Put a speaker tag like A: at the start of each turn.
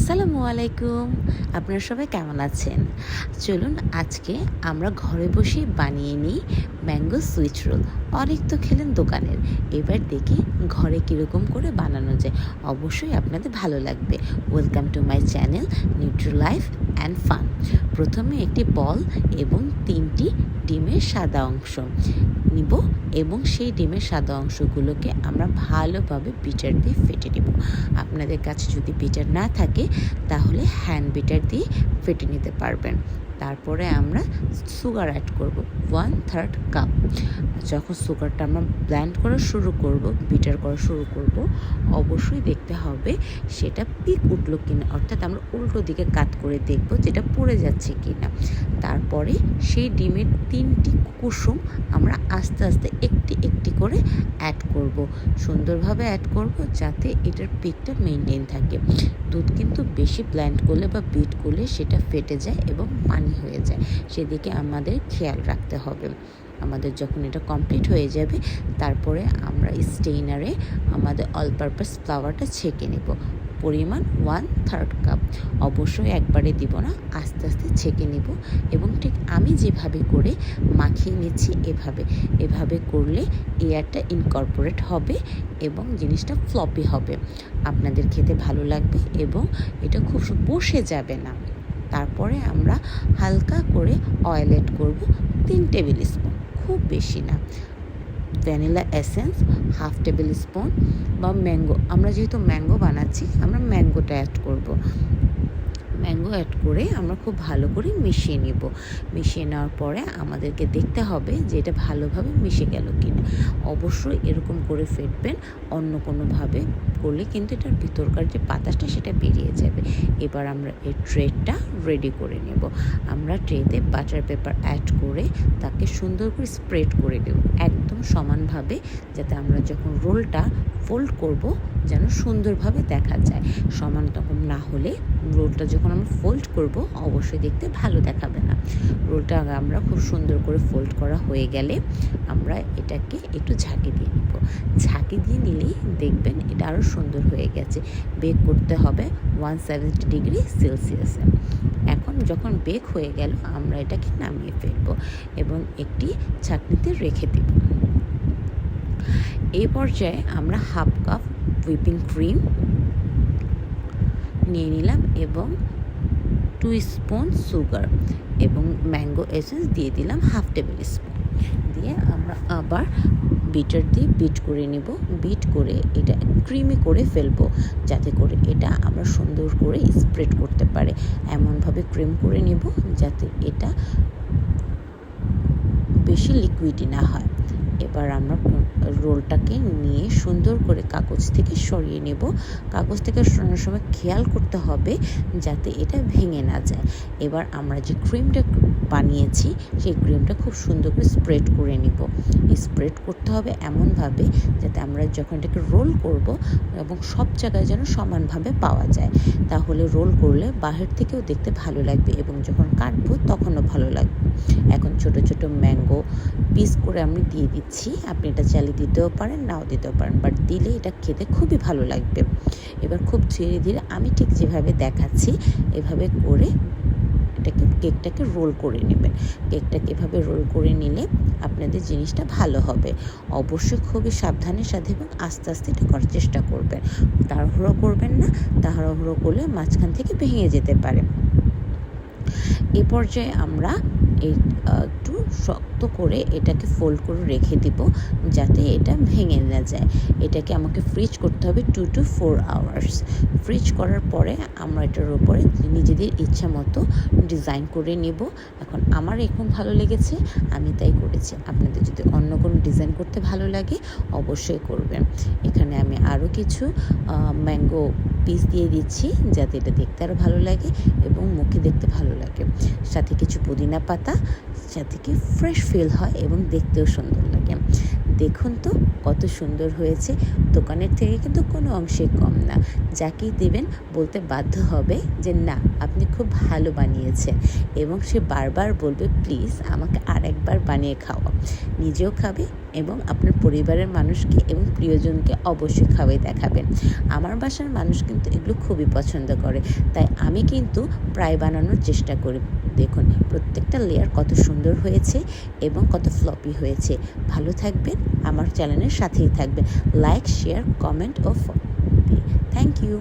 A: us. আসসালামু আলাইকুম আপনারা সবাই কেমন আছেন? চলুন আজকে আমরা ঘরে বসে বানিয়ে নিই ম্যাঙ্গো সুইচ রোল। অনেক তো খেলেন দোকানের। এবার দেখি ঘরে কীরকম করে বানানো যায়। অবশ্যই আপনাদের ভালো লাগবে। Welcome to my channel Nutro life and fun প্রথমে একটি বল এবং তিনটি ডিমের সাদা অংশ নিব এবং সেই ডিমের সাদা অংশগুলোকে আমরা ভালোভাবে বিটার দিয়ে ফেটে নেব। আপনাদের কাছে যদি বিটার না থাকে তাহলে হ্যান্ড বিটার দিয়ে ফেটে নিতে পারবেন। তারপরে আমরা সুগার অ্যাড করব ওয়ান থার্ড কাপ যখন সুগারটা আমরা ব্ল্যান্ড করা শুরু করব বিটার করা শুরু করব, অবশ্যই দেখতে হবে সেটা পিক উঠল কিনা, অর্থাৎ আমরা উল্টো দিকে কাত করে দেখব যেটা পড়ে যাচ্ছে কিনা। তারপরে সেই ডিমের তিনটি কুসুম আমরা আস্তে আস্তে একটি একটি করে অ্যাড করব। সুন্দরভাবে অ্যাড করব যাতে এটার পিকটা মেনটেন থাকে। কিন্তু বেশি প্ল্যান্ট করলে বা বিট করলে সেটা ফেটে যায় এবং পানি হয়ে যায়। সেদিকে আমাদের খেয়াল রাখতে হবে। আমাদের যখন এটা কমপ্লিট হয়ে যাবে, তারপরে আমরা স্টেইনারে আমাদের অল পারপাস ফ্লাওয়ারটা ছেঁকে নেব। পরিমাণ ওয়ান থার্ড কাপ অবশ্যই একবারে দিব না, আস্তে আস্তে ছেঁকে নিব এবং ঠিক আমি যেভাবে করে মাখিয়ে নিচ্ছি এভাবে। এভাবে করলে এয়ারটা ইনকর্পোরেট হবে এবং জিনিসটা ফ্লপি হবে। আপনাদের খেতে ভালো লাগবে এবং এটা খুব বসে যাবে না। তারপরে আমরা হালকা করে অয়েল এড করব তিন টেবিল স্পুন, খুব বেশি না। Vanilla essence half tablespoon বা ম্যাঙ্গো আমরা যেহেতু ম্যাঙ্গো বানাচ্ছি, আমরা ম্যাঙ্গোটা অ্যাড করব। ম্যাঙ্গো অ্যাড করে আমরা খুব ভালো করে মিশিয়ে নিব। মিশিয়ে নেওয়ার পরে আমাদেরকে দেখতে হবে যে এটা ভালোভাবে মিশে গেল কিনা। অবশ্যই এরকম করে ফেটবেন, অন্য কোনোভাবে করলে কিন্তু এটার ভিতরকার যে বাতাসটা সেটা বেরিয়ে যাবে। এবার আমরা এই ট্রেটা রেডি করে নেব। আমরা ট্রেতে বাটার পেপার অ্যাড করে তাকে সুন্দর করে স্প্রেড করে দেব একদম সমানভাবে যাতে আমরা যখন রোলটা ফোল্ড করব যেন সুন্দরভাবে দেখা যায়। সমান রকম না হলে রোলটা যখন আমরা ফোল্ড করব, অবশ্যই দেখতে ভালো দেখাবে না। রোলটা আমরা খুব সুন্দর করে ফোল্ড করা হয়ে গেলে আমরা এটাকে একটু ঝাঁকি দিয়ে নিব। ঝাঁকি দিয়ে নিলেই দেখবেন এটা আরও সুন্দর হয়ে গেছে। বেক করতে হবে ওয়ান সেভেন্টি ডিগ্রি সেলসিয়াসে এখন যখন বেক হয়ে গেল, আমরা এটাকে নামিয়ে ফেলব এবং একটি ছাঁকনিতে রেখে দেব। এই পর্যায়ে আমরা হাফ কাপ হুইপিং ক্রিম নিয়ে নিলাম এবং টু স্পুন সুগার এবং ম্যাঙ্গো এসেন্স দিয়ে দিলাম হাফ টেবিল স্পুন দিয়ে আমরা আবার বিটার দিয়ে বিট করে নেব। বিট করে এটা ক্রিমি করে ফেলব যাতে করে এটা আমরা সুন্দর করে স্প্রেড করতে পারে। এমনভাবে ক্রিম করে নিব যাতে এটা বেশি লিকুইডই না হয়। এবার আমরা রোলটাকে নিয়ে সুন্দর করে কাগজ থেকে সরিয়ে নেব। কাগজ থেকে সরানোর সময় খেয়াল করতে হবে যাতে এটা ভেঙে না যায়। এবার আমরা যে ক্রিমটা বানিয়েছি, সেই ক্রিমটা খুব সুন্দর করে স্প্রেড করে নিব। স্প্রেড করতে হবে এমনভাবে যাতে আমরা যখন এটাকে রোল করব এবং সব জায়গায় যেন সমানভাবে পাওয়া যায়। তাহলে রোল করলে বাহির থেকেও দেখতে ভালো লাগবে এবং যখন কাটবো তখনও ভালো লাগবে। এখন ছোট ছোট ম্যাঙ্গো পিস করে আমি দিয়ে দিচ্ছি। আপনি এটা চালিয়ে দিতেও পারেন, নাও দিতেও পারেন বাট দিলে এটা খেতে খুবই ভালো লাগবে। এবার খুব ধীরে ধীরে আমি ঠিক যেভাবে দেখাচ্ছি, এভাবে করে এটাকে, কেকটাকে রোল করে নেবেন। কেকটাকে এভাবে রোল করে নিলে আপনাদের জিনিসটা ভালো হবে। অবশ্যই খুবই সাবধানের সাথে এবং আস্তে আস্তে এটা করার চেষ্টা করবেন। তাড়াহুড়ো করবেন না, তাড়াহুড়ো করলে মাঝখান থেকে ভেঙে যেতে পারে। এ পর্যায়ে আমরা একটু শক্ত করে এটাকে ফোল্ড করে রেখে দিব যাতে এটা ভেঙে না যায়। এটাকে আমাকে ফ্রিজ করতে হবে two to four hours freeze করার পরে আমরা এটার উপরে নিজেদের ইচ্ছা মতো ডিজাইন করে নেব। এখন আমার এখন ভালো লেগেছে, আমি তাই করেছি। আপনাদের যদি অন্য কোনো ডিজাইন করতে ভালো লাগে, অবশ্যই করবেন। এখানে আমি আরও কিছু ম্যাঙ্গো পিস দিয়ে দিচ্ছি যাতে এটা দেখতে আরও ভালো লাগে এবং মুখে দেখতে ভালো লাগে। সাথে কিছু পুদিনা পাতা যাতে কি ফ্রেশ ফিল হয় এবং দেখতেও সুন্দর লাগে। দেখুন তো কত সুন্দর হয়েছে। দোকানের থেকে কিন্তু কোনো অংশে কম না। যাকেই দেবেন বলতে বাধ্য হবে যে না, আপনি খুব ভালো বানিয়েছেন এবং সে বারবার বলবে, প্লিজ আমাকে আর একবার বানিয়ে খাওয়া নিজেও খাবে এবং আপনার পরিবারের মানুষকে এবং প্রিয়জনকে অবশ্যই খাওয়াই দেখাবেন। আমার বাসার মানুষ কিন্তু এগুলো খুবই পছন্দ করে। তাই আমি কিন্তু প্রায় বানানোর চেষ্টা করি। দেখুন, প্রত্যেকটা লেয়ার কত সুন্দর হয়েছে এবং কত ফ্লপি হয়েছে। ভালো থাকবেন, আমার চ্যানেলের সাথেই থাকবেন। লাইক শেয়ার কমেন্ট ও থ্যাংক ইউ